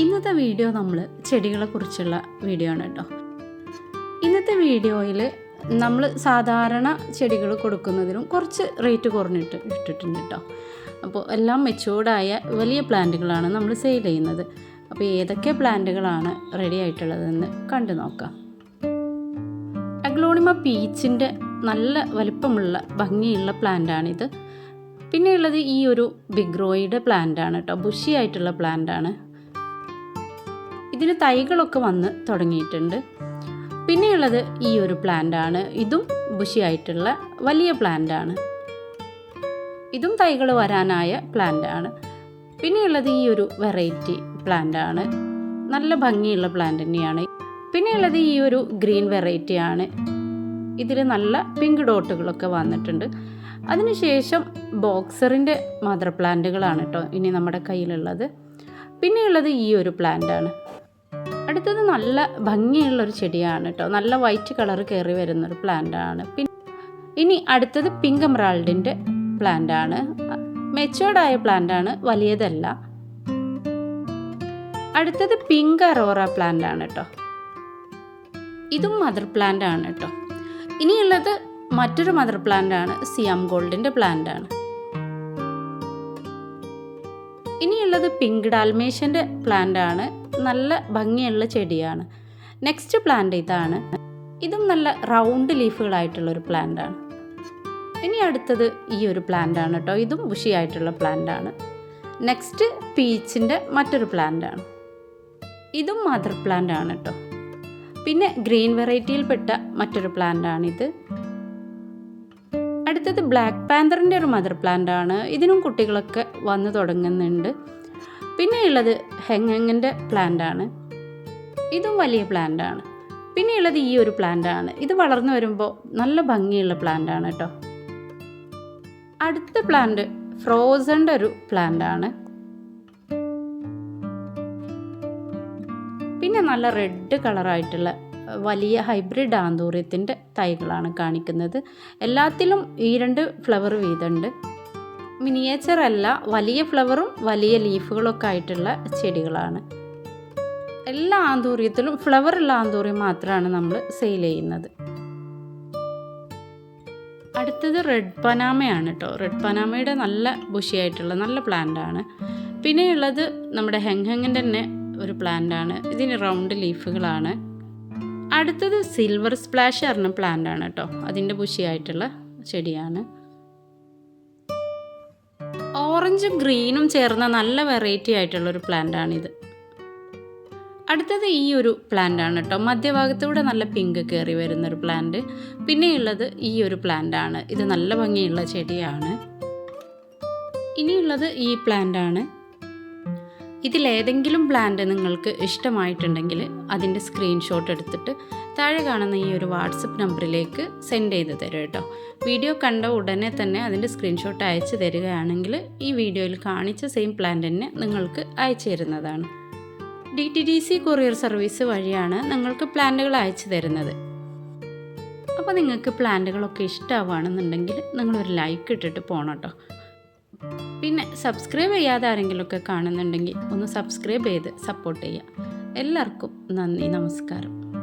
ഇന്നത്തെ വീഡിയോ നമ്മൾ ചെടികളെ കുറിച്ചുള്ള വീഡിയോ ആണ് കേട്ടോ. ഇന്നത്തെ വീഡിയോയിൽ നമ്മൾ സാധാരണ ചെടികൾ കൊടുക്കുന്നതിനും കുറച്ച് റേറ്റ് കുറഞ്ഞിട്ട് ഇട്ടിട്ടുണ്ട് കേട്ടോ. അപ്പോൾ എല്ലാം മെച്ചൂർഡായ വലിയ പ്ലാന്റുകളാണ് നമ്മൾ സെയിൽ ചെയ്യുന്നത്. അപ്പോൾ ഏതൊക്കെ പ്ലാന്റുകളാണ് റെഡി ആയിട്ടുള്ളതെന്ന് കണ്ടു നോക്കാം. അഗ്ലോണിമ പീച്ചിന്റെ നല്ല വലിപ്പമുള്ള ഭംഗിയുള്ള പ്ലാന്റാണിത്. പിന്നെയുള്ളത് ഈ ഒരു ബിഗ്രോയുടെ പ്ലാന്റാണ് കേട്ടോ. ബുഷി ആയിട്ടുള്ള പ്ലാന്റാണ് ഇതിന് തൈകളൊക്കെ വന്ന് തുടങ്ങിയിട്ടുണ്ട്. പിന്നെയുള്ളത് ഈ ഒരു പ്ലാന്റ് ആണ്. ഇതും ബുഷിയായിട്ടുള്ള വലിയ ആണ്. ഇതും തൈകൾ വരാനായ പ്ലാന്റ് ആണ്. പിന്നെയുള്ളത് ഈ ഒരു വെറൈറ്റി ആണ്. നല്ല ഭംഗിയുള്ള പ്ലാന്റ് തന്നെയാണ്. പിന്നെയുള്ളത് ഈ ഒരു ഗ്രീൻ വെറൈറ്റി ആണ്. ഇതിൽ നല്ല പിങ്ക് ഡോട്ടുകളൊക്കെ വന്നിട്ടുണ്ട്. അതിനുശേഷം ബോക്സറിന്റെ മദർ പ്ലാന്റുകളാണ് കേട്ടോ ഇനി നമ്മുടെ കയ്യിലുള്ളത്. പിന്നെയുള്ളത് ഈ ഒരു പ്ലാന്റാണ് അടുത്തത് നല്ല ഭംഗിയുള്ളൊരു ചെടിയാണ് കേട്ടോ നല്ല വൈറ്റ് കളർ കയറി വരുന്നൊരു പ്ലാന്റാണ് പിന്നെ ഇനി അടുത്തത് പിങ്ക് എമറാൾഡിന്റെ പ്ലാന്റാണ് മെച്ചോർഡായ പ്ലാന്റാണ് വലിയതല്ല. അടുത്തത് പിങ്ക് അറോറ പ്ലാന്റ് ആണ് കേട്ടോ ഇതും മദർ പ്ലാന്റ് ആണ് കേട്ടോ ഇനിയുള്ളത് മറ്റൊരു മദർ പ്ലാന്റ് ആണ് സിയാം ഗോൾഡിന്റെ പ്ലാന്റ് ആണ്. ഇനിയുള്ളത് പിങ്ക് ഡാൽമേഷ്യന്റെ പ്ലാന്റ് ആണ്. നല്ല ഭംഗിയുള്ള ചെടിയാണ്. നെക്സ്റ്റ് പ്ലാന്റ് ഇതാണ്. ഇതും നല്ല റൗണ്ട് ലീഫുകളായിട്ടുള്ള ഒരു പ്ലാന്റാണ് ഇനി അടുത്തത് ഈ ഒരു പ്ലാന്റ് ആണ് കേട്ടോ ഇതും ബുഷിയായിട്ടുള്ള പ്ലാന്റ് ആണ്. നെക്സ്റ്റ് പീച്ചിന്റെ മറ്റൊരു പ്ലാന്റാണ് ഇതും മദർ പ്ലാന്റ് ആണ് കേട്ടോ പിന്നെ ഗ്രീൻ വെറൈറ്റിയിൽപ്പെട്ട മറ്റൊരു പ്ലാന്റ് ഇത്. അടുത്തത് ബ്ലാക്ക് പാന്തറിന്റെ ഒരു മദർ പ്ലാന്റ് ആണ്. ഇതിനും കുട്ടികളൊക്കെ വന്നു തുടങ്ങുന്നുണ്ട്. പിന്നെയുള്ളത് പ്ലാന്റ് ആണ് ഇതും വലിയ പ്ലാന്റ് ആണ് പിന്നെയുള്ളത് ഈ ഒരു പ്ലാന്റ് ആണ് ഇത് വളർന്നു വരുമ്പോൾ നല്ല ഭംഗിയുള്ള പ്ലാന്റ് ആണ് കേട്ടോ. അടുത്ത പ്ലാന്റ് ഫ്രോസന്റെ ഒരു പ്ലാന്റ് ആണ് പിന്നെ നല്ല റെഡ് കളറായിട്ടുള്ള വലിയ ഹൈബ്രിഡ് ആന്തൂര്യത്തിന്റെ തൈകളാണ് കാണിക്കുന്നത്. എല്ലാത്തിലും ഈ രണ്ട് ഫ്ലവർ വീതമുണ്ട്. മിനിയേച്ചർ അല്ല വലിയ ഫ്ലവറും വലിയ ലീഫുകളൊക്കെ ആയിട്ടുള്ള ചെടികളാണ്. എല്ലാ ആന്തൂര്യത്തിലും ഫ്ലവർ ഉള്ള മാത്രമാണ് നമ്മൾ സെയിൽ ചെയ്യുന്നത്. അടുത്തത് റെഡ് പനാമയാണ് കേട്ടോ റെഡ് പനാമയുടെ നല്ല ബുഷിയായിട്ടുള്ള നല്ല പ്ലാന്റാണ്. പിന്നെയുള്ളത് നമ്മുടെ ഹെങ്ഹെങ്ങിന്റെ തന്നെ ഒരു പ്ലാന്റാണ്. ഇതിന് റൗണ്ട് ലീഫുകളാണ്. അടുത്തത് സിൽവർ സ്പ്ലാഷ് പറഞ്ഞ പ്ലാന്റ് ആണ് കേട്ടോ അതിന്റെ ബുഷിയായിട്ടുള്ള ചെടിയാണ്. ഓറഞ്ചും ഗ്രീനും ചേർന്ന നല്ല വെറൈറ്റി ആയിട്ടുള്ള ഒരു പ്ലാന്റ് ആണിത്. അടുത്തത് ഈ ഒരു പ്ലാന്റ് ആണ് കേട്ടോ മധ്യഭാഗത്തൂടെ നല്ല പിങ്ക് കയറി വരുന്ന ഒരു പ്ലാന്റ് പിന്നെയുള്ളത് ഈ ഒരു പ്ലാന്റ് ആണ്. ഇത് നല്ല ഭംഗിയുള്ള ചെടിയാണ്. ഇനിയുള്ളത് ഈ പ്ലാന്റ് ആണ്. ഇതിലേതെങ്കിലും പ്ലാന്റ് നിങ്ങൾക്ക് ഇഷ്ടമായിട്ടുണ്ടെങ്കിൽ അതിന്റെ സ്ക്രീൻഷോട്ട് എടുത്തിട്ട് താഴെ കാണുന്ന ഈ ഒരു വാട്സപ്പ് നമ്പറിലേക്ക് സെൻഡ് ചെയ്ത് തരും കേട്ടോ. വീഡിയോ കണ്ട ഉടനെ തന്നെ അതിന്റെ സ്ക്രീൻഷോട്ട് അയച്ചു തരികയാണെങ്കിൽ ഈ വീഡിയോയിൽ കാണിച്ച സെയിം പ്ലാന്റ് തന്നെ നിങ്ങൾക്ക് അയച്ചു തരുന്നതാണ്. D T D C courier service വഴിയാണ് നിങ്ങൾക്ക് പ്ലാന്റുകൾ അയച്ചു തരുന്നത്. അപ്പോൾ നിങ്ങൾക്ക് പ്ലാന്റുകളൊക്കെ ഇഷ്ടമാവുകയാണെന്നുണ്ടെങ്കിൽ നിങ്ങളൊരു ലൈക്ക് ഇട്ടിട്ട് പോകണം കേട്ടോ. പിന്നെ സബ്സ്ക്രൈബ് ചെയ്യാതെ ആരെങ്കിലുമൊക്കെ കാണുന്നുണ്ടെങ്കിൽ ഒന്ന് സബ്സ്ക്രൈബ് ചെയ്ത് സപ്പോർട്ട് ചെയ്യുക. എല്ലാവർക്കും നന്ദി നമസ്കാരം.